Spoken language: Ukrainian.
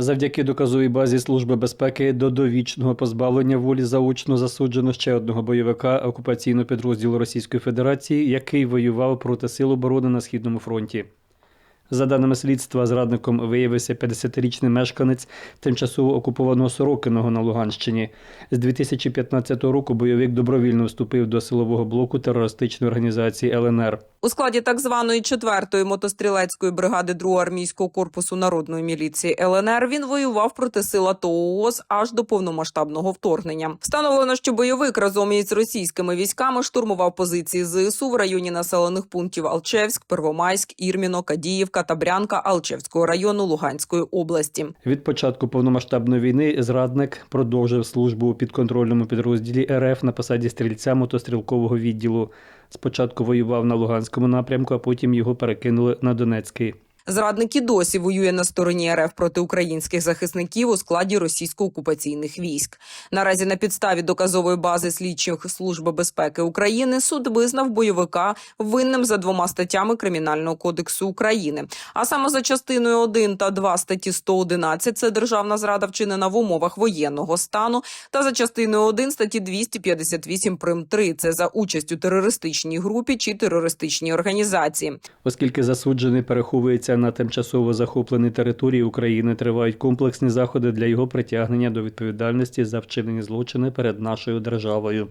Завдяки доказовій базі Служби безпеки до довічного позбавлення волі заочно засуджено ще одного бойовика окупаційного підрозділу Російської Федерації, який воював проти Сил оборони на східному фронті. За даними слідства, зрадником виявився 50-річний мешканець тимчасово окупованого Сорокиного на Луганщині. З 2015 року бойовик добровільно вступив до силового блоку терористичної організації ЛНР. У складі так званої 4-ї мотострілецької бригади 2-го армійського корпусу народної міліції ЛНР він воював проти сил АТО ООС аж до повномасштабного вторгнення. Встановлено, що бойовик разом із російськими військами штурмував позиції ЗСУ в районі населених пунктів Алчевськ, Первомайськ, Ірміно, Кадіївка та Брянка Алчевського району Луганської області. Від початку повномасштабної війни зрадник продовжив службу у підконтрольному підрозділі РФ на посаді стрільця мотострілкового відділу. Спочатку воював на Луганському напрямку, а потім його перекинули на Донецький. Зрадник і досі воює на стороні РФ проти українських захисників у складі російсько-окупаційних військ. Наразі на підставі доказової бази слідчих служби безпеки України суд визнав бойовика винним за двома статтями Кримінального кодексу України. А саме за частиною 1 та 2 статті 111 – це державна зрада вчинена в умовах воєнного стану, та за частиною 1 статті 258 прим 3 – це за участь у терористичній групі чи терористичній організації. Оскільки засуджений переховується на тимчасово захопленій території України, тривають комплексні заходи для його притягнення до відповідальності за вчинені злочини перед нашою державою.